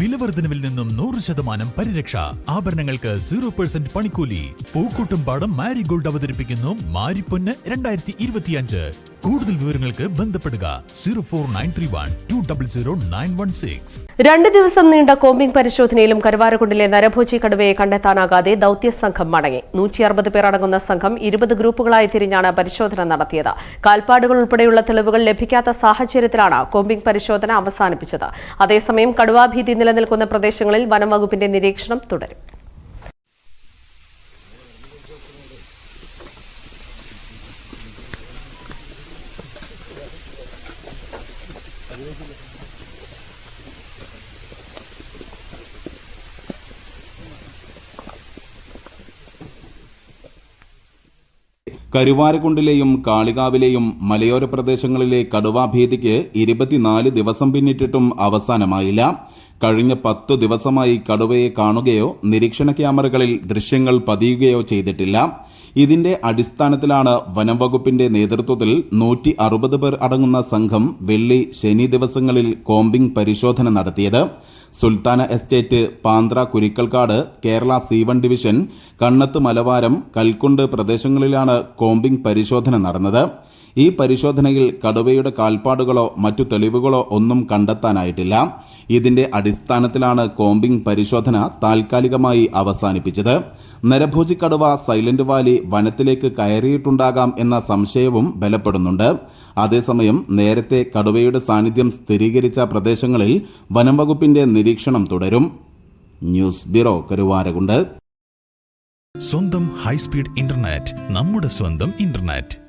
വിലവർദ്ധനവിൽ നിന്നും നൂറ് ശതമാനം പരിരക്ഷ. ആഭരണങ്ങൾക്ക് സീറോ പെർസെന്റ് പണിക്കൂലി. പൂക്കൂട്ടും പാടം മാരിഗോൾഡ് അവതരിപ്പിക്കുന്നു മാരിപ്പൊന്ന് രണ്ടായിരത്തി ഇരുപത്തിയഞ്ച്. കൂടുതൽ വിവരങ്ങൾക്ക് ബന്ധപ്പെടുക zero four nine three one two double zero nine one six. രണ്ട് ദിവസം നീണ്ട കോമ്പിംഗ് പരിശോധനയിലും കരുവാരക്കുണ്ടിലെ നരഭോജി കടുവയെ കണ്ടെത്താനാകാതെ ദൌത്യ സംഘം മടങ്ങി. നൂറ്റി അറുപത് പേർ അടങ്ങുന്ന സംഘം ഇരുപത് ഗ്രൂപ്പുകളായി തിരിഞ്ഞാണ് പരിശോധന നടത്തിയത്. കാൽപ്പാടുകൾ ഉൾപ്പെടെയുള്ള തെളിവുകൾ ലഭിക്കാത്ത സാഹചര്യത്തിലാണ് കോമ്പിംഗ് പരിശോധന അവസാനിപ്പിച്ചത്. അതേസമയം കടുവാഭീതി നിലനിൽക്കുന്ന പ്രദേശങ്ങളിൽ വനംവകുപ്പിന്റെ നിരീക്ഷണം തുടരും. കരുവാരക്കുണ്ടിലെയും കാളികാവിലെയും മലയോര പ്രദേശങ്ങളിലെ കടുവാഭീതിക്ക് ഇരുപത്തിനാല് ദിവസം പിന്നിട്ടിട്ടും അവസാനമായില്ല. കഴിഞ്ഞ പത്തു ദിവസമായി കടുവയെ കാണുകയോ നിരീക്ഷണ ക്യാമറകളിൽ ദൃശ്യങ്ങൾ പതിയുകയോ ചെയ്തിട്ടില്ല. ഇതിന്റെ അടിസ്ഥാനത്തിലാണ് വനം വകുപ്പിന്റെ നേതൃത്വത്തിൽ നൂറ്റി അറുപത് പേർ അടങ്ങുന്ന സംഘം വെള്ളി ശനി ദിവസങ്ങളിൽ കോമ്പിംഗ് പരിശോധന നടത്തിയത്. Sultana estate Panthra Kurikkalkad Kerala C one division Kannath മലവാരം Kalkund പ്രദേശങ്ങളിലാണ് കോമ്പിംഗ് പരിശോധന നടന്നത്. ഈ പരിശോധനയിൽ കടുവയുടെ കാൽപ്പാടുകളോ മറ്റു തെളിവുകളോ ഒന്നും കണ്ടെത്താനായിട്ടില്ല. ഇതിന്റെ അടിസ്ഥാനത്തിലാണ് കോമ്പിംഗ് പരിശോധന താൽക്കാലികമായി അവസാനിപ്പിച്ചത്. നരഭോജി കടുവ സൈലന്റ് വാലി വനത്തിലേക്ക് കയറിയിട്ടുണ്ടാകാം എന്ന സംശയവും ബലപ്പെടുന്നുണ്ട്. അതേസമയം നേരത്തെ കടുവയുടെ സാന്നിധ്യം സ്ഥിരീകരിച്ച പ്രദേശങ്ങളിൽ വനം വകുപ്പിന്റെ നിരീക്ഷണം തുടരും. News bureau Karuvarakundu. സ്വന്തം ഹൈസ്പീഡ് ഇന്റർനെറ്റ് നമ്മുടെ സ്വന്തം ഇന്റർനെറ്റ്.